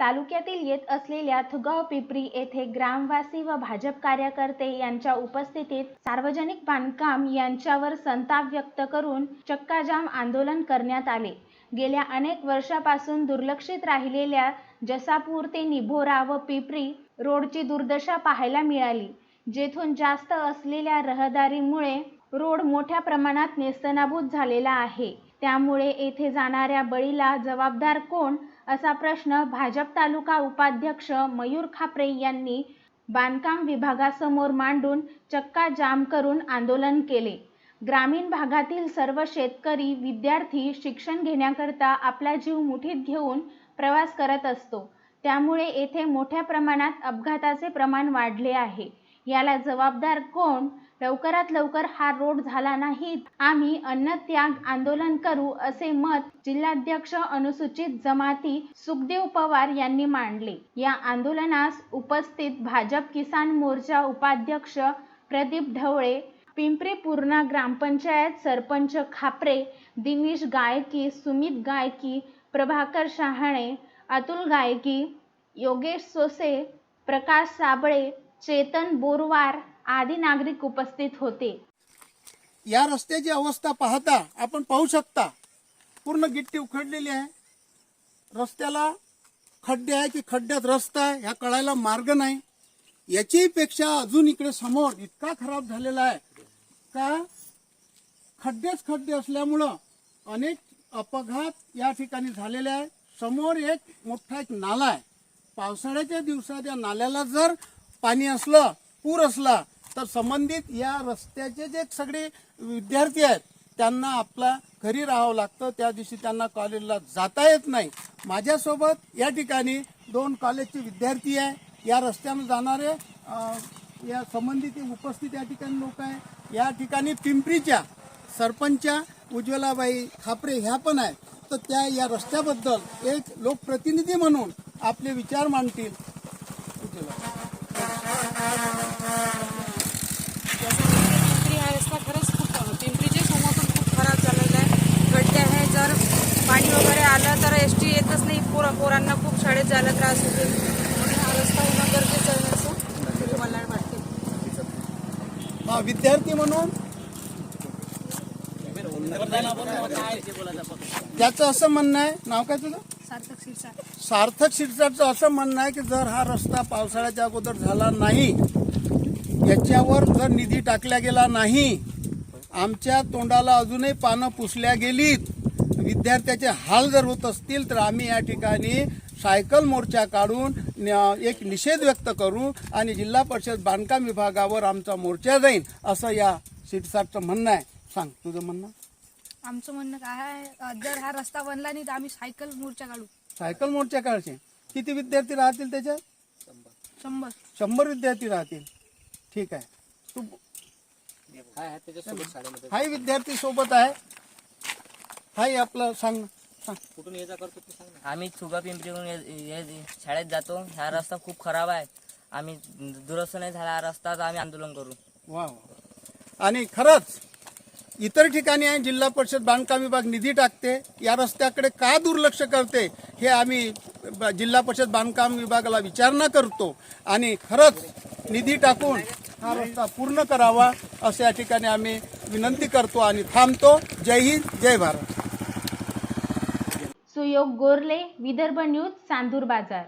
तालुक्यातील येत असलेल्या थुगाव पिपरी येथे ग्रामवासी व भाजप कार्यकर्ते यांच्या उपस्थितीत सार्वजनिक बांधकाम यांच्यावर संताप व्यक्त करून चक्काजाम आंदोलन करण्यात आले. गेल्या अनेक वर्षापासून दुर्लक्षित राहिलेल्या जसापूर ते निभोरा व पिपरी रोडची दुर्दशा पाहायला मिळाली. जेथून जास्त असलेल्या रहदारीमुळे रोड मोठ्या प्रमाणात नेस्तनाभूत झालेला आहे. त्यामुळे येथे जाणाऱ्या बळीला जबाबदार कोण असा प्रश्न भाजप तालुका उपाध्यक्ष मयूर खापरे यांनी बांधकाम विभागासमोर मांडून चक्का जाम करून आंदोलन केले. ग्रामीण भागातील सर्व शेतकरी विद्यार्थी शिक्षण घेण्याकरता आपला जीव मुठीत घेऊन प्रवास करत असतो. त्यामुळे येथे मोठ्या प्रमाणात अपघाताचे प्रमाण वाढले आहे. याला जबाबदार कोण? लवकरात लवकर हा रोड झाला नाही आम्ही अन्नत्याग आंदोलन करू असे मत जिल्हाध्यक्ष अनुसूचित जमाती सुखदेव पवार यांनी मांडले. या आंदोलनास उपस्थित भाजप किसान मोर्चा उपाध्यक्ष प्रदीप ढवळे पिंपरी पूर्णा ग्रामपंचायत सरपंच खापरे दिनेश गायकी सुमित गायकी प्रभाकर शहाणे अतुल गायकी योगेश सोसे प्रकाश साबळे चेतन बोरवार आदी नागरिक उपस्थित होते. या रस्त्याची अवस्था पाहता आपण पाहू शकता पूर्ण गिट्टी उखडलेली आहे. रस्त्याला खड्डे आहे की खड्ड्यात रस्ता आहे ह्या कळायला मार्ग नाही. याची पेक्षा अजून इकडे समोर इतका खराब झालेला आहे का खड्डेच खड्डे असल्यामुळं अनेक अपघात या ठिकाणी झालेले आहे. समोर एक मोठा एक नाला आहे. पावसाळ्याच्या दिवसात या नाल्याला जर पाणी असलं पूर असला तर संबंधित या रस्त्याचे जे सगळे विद्यार्थी आहेत त्यांना आपला घरी राहावं लागतं. त्या दिवशी त्यांना कॉलेजला जाता येत नाही. माझ्यासोबत या ठिकाणी दोन कॉलेजचे विद्यार्थी आहे. या रस्त्याने जाणारे या संबंधित उपस्थित या ठिकाणी लोक आहे या ठिकाणी पिंपरीच्या सरपंचा उज्ज्वलाबाई खापरे ह्या पण आहेत. तर त्या या रस्त्याबद्दल एक लोकप्रतिनिधी म्हणून आपले विचार मांडतील. पिंपरी हा रस्ता खरंच खूप पिंपरीच्या समोरून खूप खराब झालेला आहे. गड्डे आहे. जर पाणी वगैरे आलं तर एस टी येतच नाही. पोरा पोरांना खूप शाळेत जायला त्रास होते. म्हणून हा रस्ता होणं गरजेचं आहे असं मला वाटते हा, विद्यार्थी म्हणून? त्याचं असं म्हणणं आहे नाव काय तुझं? सार्थक शिरसा शिरसाटचं असं म्हणणं आहे की जर हा रस्ता पावसाळ्याच्या अगोदर झाला नाही याच्यावर जर निधी टाकला गेला नाही आमच्या तोंडाला अजूनही पानं पुसल्या गेलीत विद्यार्थ्याचे हाल जर होत असतील तर आम्ही या ठिकाणी सायकल मोर्चा काढून एक निषेध व्यक्त करू आणि जिल्हा परिषद बांधकाम विभागावर आमचा मोर्चा जाईल असं या शिरसाटचं म्हणणं आहे. सांग तुझं म्हणणं? आमचं म्हणणं काय आहे जर हा रस्ता बनला नाही तर आम्ही सायकल मोर्चा काढू. सायकल मोर्चा काढचे किती विद्यार्थी राहतील त्याच्यात? शंभर. शंभर विद्यार्थी राहतील. ठीक आहे. तू हाही विद्यार्थी सोबत आहे. हाही आपलं सांग सांग. आम्ही छुगा पिंपरीहून ये- ये- शाळेत जातो. हा रस्ता खूप खराब आहे. आम्ही दुरुस्त नाही झाला. हा रस्ता तर आम्ही आंदोलन करू. वा वा. आणि खरंच इतर ठिकाणी आहे जिल्हा परिषद बांधकाम विभाग निधी टाकते. या रस्त्याकडे का दुर्लक्ष करते हे आम्ही जिल्हा परिषद बांधकाम विभागाला विचारणा करतो. आणि खरंच निधी टाकून हा रस्ता पूर्ण करावा असं या ठिकाणी आम्ही विनंती करतो आणि थांबतो. जय हिंद जय भारत. सुयोग गोरले विदर्भ न्यूज चांदूर बाजार.